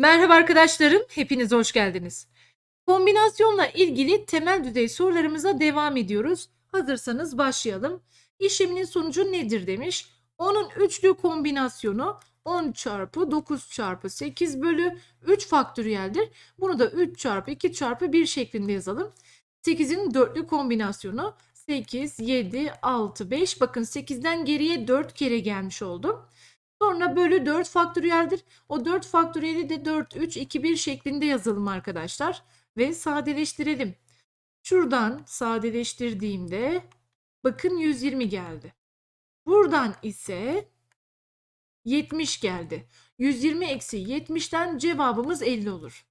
Merhaba arkadaşlarım, hepiniz hoş geldiniz. Kombinasyonla ilgili temel düzey sorularımıza devam ediyoruz. Hazırsanız başlayalım. İşleminin sonucu nedir demiş. 10'un üçlü kombinasyonu 10 çarpı 9 çarpı 8 bölü 3 faktöriyeldir. Bunu da 3 çarpı 2 çarpı 1 şeklinde yazalım. 8'in dörtlü kombinasyonu 8, 7, 6, 5. Bakın 8'den geriye 4 kere gelmiş oldum. Sonra bölü 4 faktöriyeldir. O 4 faktöriyeli de 4, 3, 2, 1 şeklinde yazalım arkadaşlar. Ve sadeleştirelim. Şuradan sadeleştirdiğimde bakın 120 geldi. Buradan ise 70 geldi. 120 eksi 70'ten cevabımız 50 olur.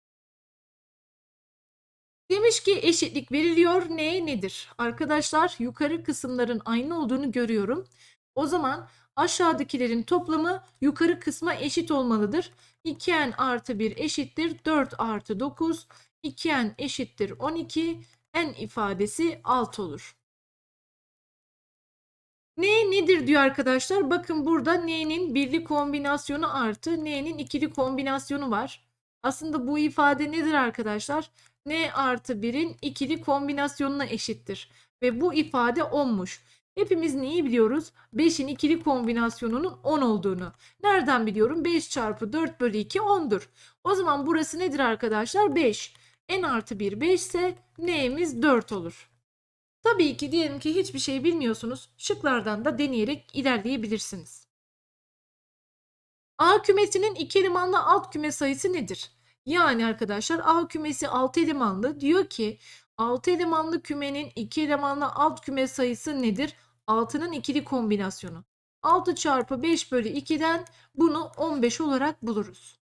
Demiş ki eşitlik veriliyor. Ne nedir? Arkadaşlar yukarı kısımların aynı olduğunu görüyorum. O zaman aşağıdakilerin toplamı yukarı kısma eşit olmalıdır. 2n artı 1 eşittir 4 artı 9. 2n eşittir 12. n ifadesi 6 olur. N nedir diyor arkadaşlar. Bakın burada n'nin birli kombinasyonu artı n'nin ikili kombinasyonu var. Aslında bu ifade nedir arkadaşlar? n artı 1'in ikili kombinasyonuna eşittir. Ve bu ifade 10'muş. Hepimiz neyi biliyoruz? 5'in ikili kombinasyonunun 10 olduğunu. Nereden biliyorum? 5 çarpı 4 bölü 2 10'dur. O zaman burası nedir arkadaşlar? 5. n artı 1 5 ise n'imiz 4 olur. Tabii ki diyelim ki hiçbir şey bilmiyorsunuz. Şıklardan da deneyerek ilerleyebilirsiniz. A kümesinin iki elemanlı alt küme sayısı nedir? Yani arkadaşlar A kümesi 6 elemanlı diyor ki 6 elemanlı kümenin 2 elemanlı alt küme sayısı nedir? 6'nın ikili kombinasyonu. 6 çarpı 5 bölü 2'den bunu 15 olarak buluruz.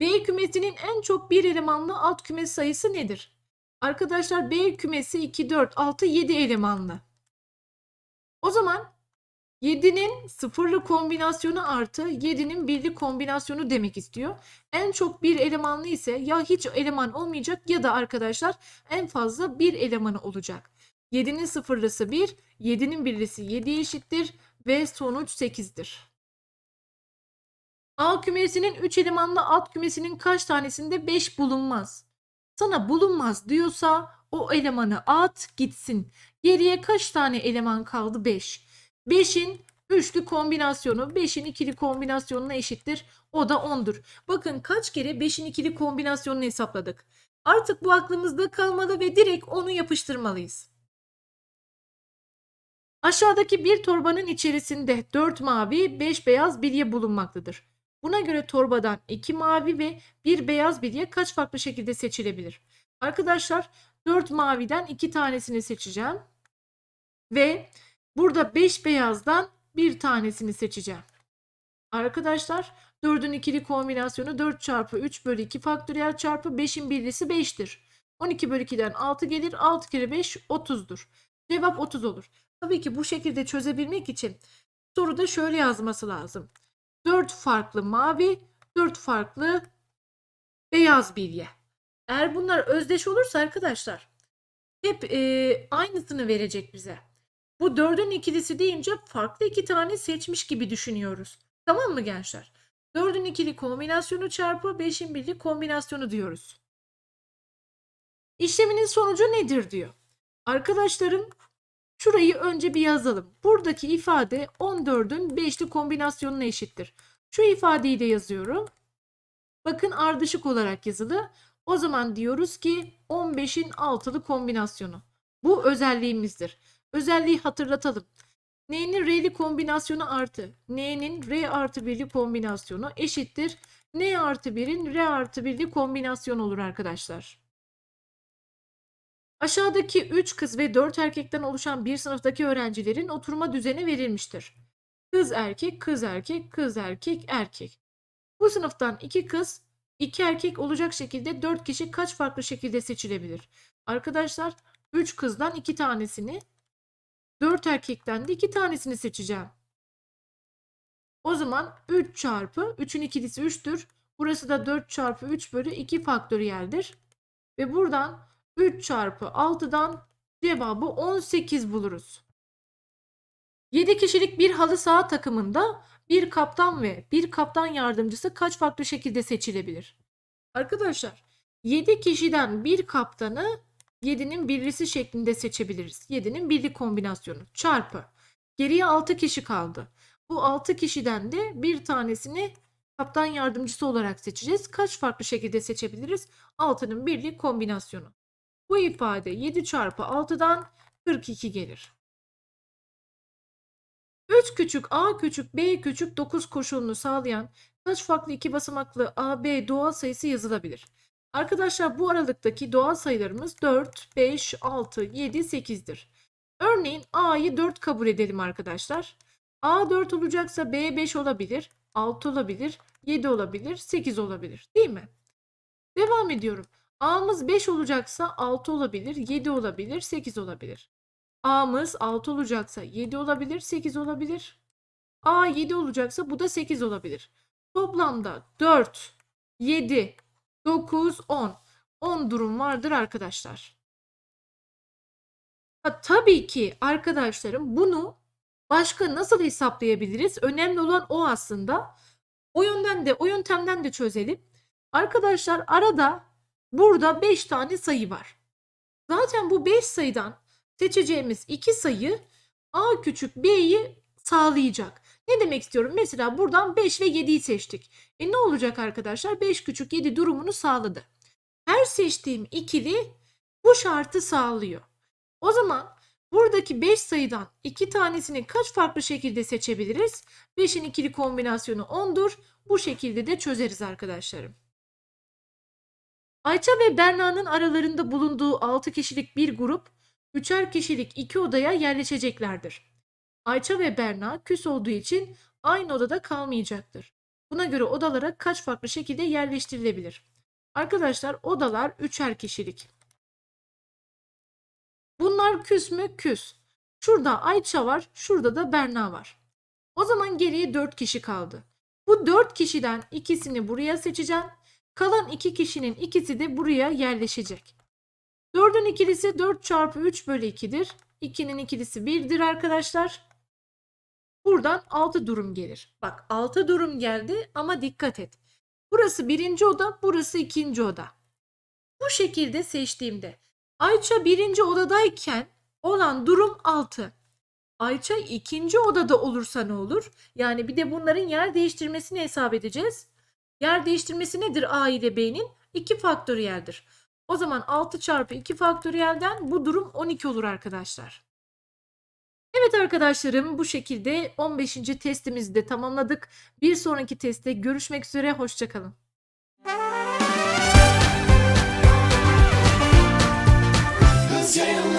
B kümesinin en çok bir elemanlı alt küme sayısı nedir? Arkadaşlar B kümesi 2, 4, 6, 7 elemanlı. O zaman 7'nin sıfırlı kombinasyonu artı 7'nin birli kombinasyonu demek istiyor. En çok bir elemanlı ise ya hiç eleman olmayacak ya da arkadaşlar en fazla bir elemanı olacak. 7'nin sıfırlısı 1, 7'nin birlisi 7 eşittir ve sonuç 8'dir. A kümesinin 3 elemanlı alt kümesinin kaç tanesinde 5 bulunmaz? Sana bulunmaz diyorsa o elemanı at gitsin. Geriye kaç tane eleman kaldı? 5. 5'in üçlü kombinasyonu 5'in ikili kombinasyonuna eşittir. O da 10'dur. Bakın kaç kere 5'in ikili kombinasyonunu hesapladık. Artık bu aklımızda kalmalı ve direkt onu yapıştırmalıyız. Aşağıdaki bir torbanın içerisinde 4 mavi, 5 beyaz bilye bulunmaktadır. Buna göre torbadan 2 mavi ve 1 beyaz bilye kaç farklı şekilde seçilebilir? Arkadaşlar 4 maviden 2 tanesini seçeceğim. Ve burada 5 beyazdan bir tanesini seçeceğim. Arkadaşlar 4'ün ikili kombinasyonu 4 çarpı 3 bölü 2 faktöriyel çarpı 5'in birlisi 5'tir. 12 bölü 2'den 6 gelir. 6 kere 5 30'dur. Cevap 30 olur. Tabii ki bu şekilde çözebilmek için soruda şöyle yazması lazım. 4 farklı mavi, 4 farklı beyaz bilye. Eğer bunlar özdeş olursa arkadaşlar hep e, aynısını verecek bize. Bu dördün ikilisi deyince farklı iki tane seçmiş gibi düşünüyoruz. Tamam mı gençler? Dördün ikili kombinasyonu çarpı beşin birli kombinasyonu diyoruz. İşleminin sonucu nedir diyor. Arkadaşlarım şurayı önce bir yazalım. Buradaki ifade 14'ün beşli kombinasyonuna eşittir. Şu ifadeyi de yazıyorum. Bakın ardışık olarak yazılı. O zaman diyoruz ki 15'in altılı kombinasyonu. Bu özelliğimizdir. Özelliği hatırlatalım. N'nin R'li kombinasyonu artı N'nin R artı 1'li kombinasyonu eşittir. N artı 1'in R artı 1'li kombinasyon olur arkadaşlar. Aşağıdaki 3 kız ve 4 erkekten oluşan bir sınıftaki öğrencilerin oturma düzeni verilmiştir. Kız erkek, kız erkek, kız erkek, erkek. Bu sınıftan 2 kız, 2 erkek olacak şekilde 4 kişi kaç farklı şekilde seçilebilir? Arkadaşlar 3 kızdan 2 tanesini 4 erkekten de 2 tanesini seçeceğim. O zaman 3 çarpı 3'ün ikilisi 3'tür. Burası da 4 çarpı 3 bölü 2 faktöriyeldir. Ve buradan 3 çarpı 6'dan cevabı 18 buluruz. 7 kişilik bir halı saha takımında bir kaptan ve bir kaptan yardımcısı kaç farklı şekilde seçilebilir? Arkadaşlar 7 kişiden bir kaptanı 7'nin birlisi şeklinde seçebiliriz. 7'nin birli kombinasyonu çarpı. Geriye 6 kişi kaldı. Bu 6 kişiden de bir tanesini kaptan yardımcısı olarak seçeceğiz. Kaç farklı şekilde seçebiliriz? 6'nın birli kombinasyonu. Bu ifade 7 çarpı 6'dan 42 gelir. 3 küçük a küçük b küçük 9 koşulunu sağlayan kaç farklı iki basamaklı a, b doğal sayısı yazılabilir? Arkadaşlar bu aralıktaki doğal sayılarımız 4, 5, 6, 7, 8'dir. Örneğin a'yı 4 kabul edelim arkadaşlar. a 4 olacaksa b 5 olabilir, 6 olabilir, 7 olabilir, 8 olabilir değil mi? Devam ediyorum. A'mız 5 olacaksa 6 olabilir, 7 olabilir, 8 olabilir. A'mız 6 olacaksa 7 olabilir, 8 olabilir. A 7 olacaksa bu da 8 olabilir. Toplamda 4, 7, 9, 10. 10 durum vardır arkadaşlar. Ha, tabii ki arkadaşlarım bunu başka nasıl hesaplayabiliriz? Önemli olan o aslında. O yönden de o yöntemden de çözelim. Arkadaşlar arada burada 5 tane sayı var. Zaten bu 5 sayıdan seçeceğimiz iki sayı A küçük B'yi sağlayacak. Ne demek istiyorum? Mesela buradan 5 ve 7'yi seçtik. E ne olacak arkadaşlar? 5 küçük 7 durumunu sağladı. Her seçtiğim ikili bu şartı sağlıyor. O zaman buradaki 5 sayıdan 2 tanesini kaç farklı şekilde seçebiliriz? 5'in ikili kombinasyonu 10'dur. Bu şekilde de çözeriz arkadaşlarım. Ayça ve Berna'nın aralarında bulunduğu 6 kişilik bir grup üçer kişilik iki odaya yerleşeceklerdir. Ayça ve Berna küs olduğu için aynı odada kalmayacaktır. Buna göre odalara kaç farklı şekilde yerleştirilebilir? Arkadaşlar odalar üçer kişilik. Bunlar küs mü? Küs. Şurada Ayça var, şurada da Berna var. O zaman geriye 4 kişi kaldı. Bu 4 kişiden ikisini buraya seçeceğim. Kalan 2 kişinin ikisi de buraya yerleşecek. 4'ün ikilisi 4 çarpı 3 bölü 2'dir. 2'nin ikilisi 1'dir arkadaşlar. Buradan 6 durum gelir. Bak 6 durum geldi ama dikkat et. Burası birinci oda, burası ikinci oda. Bu şekilde seçtiğimde Ayça birinci odadayken olan durum 6. Ayça ikinci odada olursa ne olur? Yani bir de bunların yer değiştirmesini hesap edeceğiz. Yer değiştirmesi nedir A ile B'nin? 2 faktöriyeldir. O zaman 6 çarpı 2 faktöriyelden bu durum 12 olur arkadaşlar. Evet arkadaşlarım bu şekilde 15. testimizi de tamamladık. Bir sonraki testte görüşmek üzere hoşçakalın. Jalen.